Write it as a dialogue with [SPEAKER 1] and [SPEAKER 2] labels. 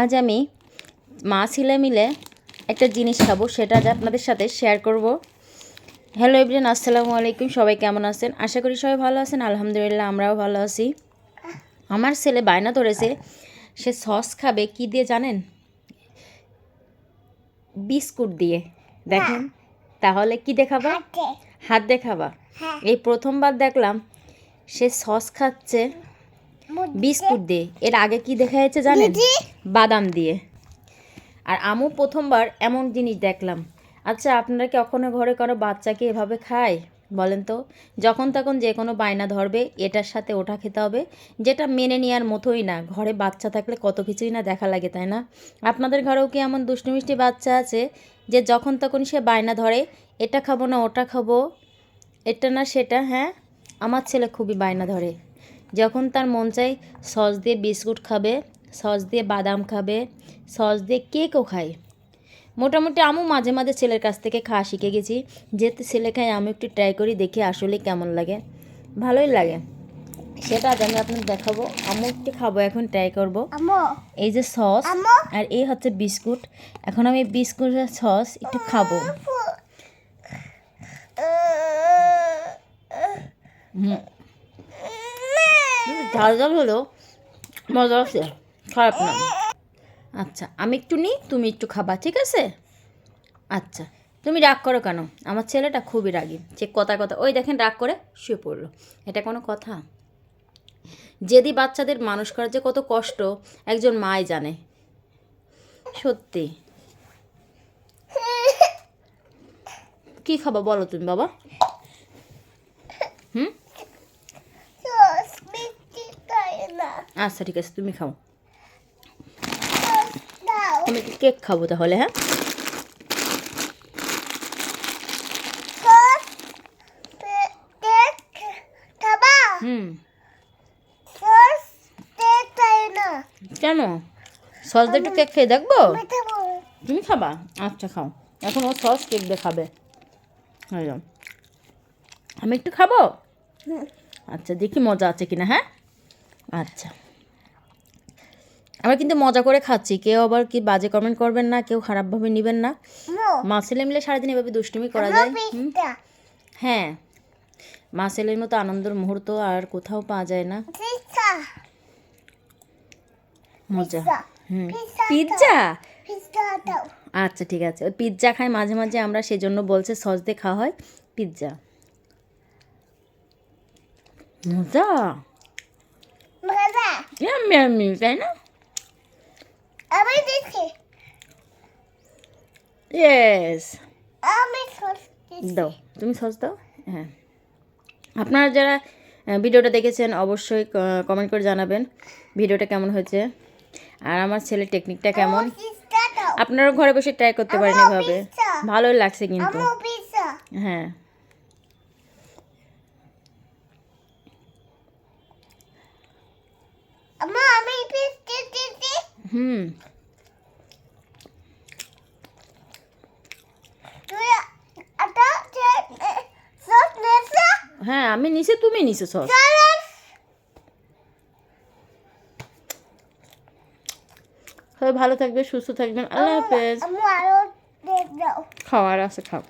[SPEAKER 1] আজ আমি মা ছেলে মিলে একটা জিনিস খাব সেটা আজ আপনাদের সাথে শেয়ার করব। হ্যালো এভরিয়ান আসসালামু আলাইকুম সবাই কেমন আছেন? আশা করি সবাই ভালো আছেন আলহামদুলিল্লাহ আমরাও ভালো আছি। আমার ছেলে বায়না ধরেছে সে সস খাবে কি দিয়ে জানেন? বিস্কুট দিয়ে। দেখেন তাহলে কি দেখাবা হাত। দেখাবা এই প্রথমবার দেখলাম সে সস খাচ্ছে বিস্কুট দিয়ে। এর আগে কি দেখা যাচ্ছে জানেন? বাদাম দিয়ে। আর আমু প্রথমবার এমন জিনিস দেখলাম। আচ্ছা আপনারা কি কখনো ঘরে কোনো বাচ্চাকে এভাবে খায়? বলেন তো। যখন তখন যে কোনো বায়না ধরবে এটার সাথে ওটা খেতে হবে যেটা মেনে নেওয়ার মতোই না। ঘরে বাচ্চা থাকলে কত কিছুই না দেখা লাগে তাই না? আপনাদের ঘরেও কি এমন দুষ্টু মিষ্টি বাচ্চা আছে যে যখন তখন সে বায়না ধরে এটা খাব না ওটা খাব এটা না সেটা হ্যাঁ? আমার ছেলে খুবই বায়না ধরে। যখন তার মন চাই সস দিয়ে বিস্কুট খাবে সস দিয়ে বাদাম খাবে সস দিয়ে কেকও খায়। মোটামুটি আমিও মাঝে মাঝে ছেলের কাছ থেকে খাওয়া শিখে গেছি। যেহেতু ছেলে খাই আমি একটু ট্রাই করি দেখি আসলে কেমন লাগে। ভালোই লাগে। সেটা আজ আমি আপনাকে দেখাবো। আমু একটু খাব এখন ট্রাই করব। এই যে সস আর এই হচ্ছে বিস্কুট। এখন আমি বিস্কুটের সস একটু খাব। হুম। ঝাল ঝাল হলো মজা আছে, খারাপ না। আচ্ছা আমি একটু নিই তুমি একটু খাবা, ঠিক আছে? আচ্ছা তুমি রাগ করো কেন? আমার ছেলেটা খুবই রাগী, সে কথা কথা, ওই দেখেন রাগ করে শুয়ে পড়ল। এটা কোনো কথা? যেদি বাচ্চাদের মানুষ করার যে কত কষ্ট, একজন মাই জানে। সত্যি। কি খাবা বলো তুমি, বাবা? হুম
[SPEAKER 2] সস মিষ্টি খাই না
[SPEAKER 1] আচ্ছা ঠিক আছে তুমি খাও। আমি কেক খাব তাহলে হ্যাঁ?
[SPEAKER 2] সস
[SPEAKER 1] হুম। কেন? সস দিয়ে একটু কেক খেয়ে দেখব? তুমি খাবা? আচ্ছা খাও। এখন ও সস কেক দিয়ে খাবে। আমি একটু খাব? আচ্ছা দেখি মজা আছে কিনা হ্যাঁ? আচ্ছা। আমরা কিন্তু মজা করে খাচ্ছি। কেউ আবার কি বাজে কমেন্ট করবেন না কেউ খারাপভাবে নেবেন না।
[SPEAKER 2] মো
[SPEAKER 1] ছেলে মিলে সারাদিন এভাবে দুষ্টুমি করা যায়। হ্যাঁ। মা ছেলের মতো আনন্দের মুহূর্ত আর কোথাও পাওয়া যায় না। মজা। হুম। পিৎজা আচ্ছা ঠিক আছে। পিৎজা খাই মাঝে মাঝে আমরা সেজন্য বলছে সস দিয়ে খাওয়া হয়। পিৎজা মজা।
[SPEAKER 2] মজা।
[SPEAKER 1] তাই না
[SPEAKER 2] আমি দিচ্ছি
[SPEAKER 1] ইয়েস দাও তুমি সস দাও? হ্যাঁ। আপনারা যারা ভিডিওটা দেখেছেন অবশ্যই কমেন্ট করে জানাবেন ভিডিওটা কেমন হয়েছে। আর আমার ছেলের টেকনিকটা কেমন? আপনারাও ঘরে বসে ট্রাই করতে পারেন এভাবে। ভালোই লাগছে কিন্তু। হ্যাঁ।
[SPEAKER 2] আমি
[SPEAKER 1] হুম
[SPEAKER 2] তুই আটা সস নেছা
[SPEAKER 1] হ্যাঁ আমি নিছি তুমি নিছো সস সবাই ভালো থাকবে সুস্থ থাকবেন। আল্লাহ হাফেজ।
[SPEAKER 2] আমো আরও দাও।
[SPEAKER 1] খাওয়ার আছে খাও।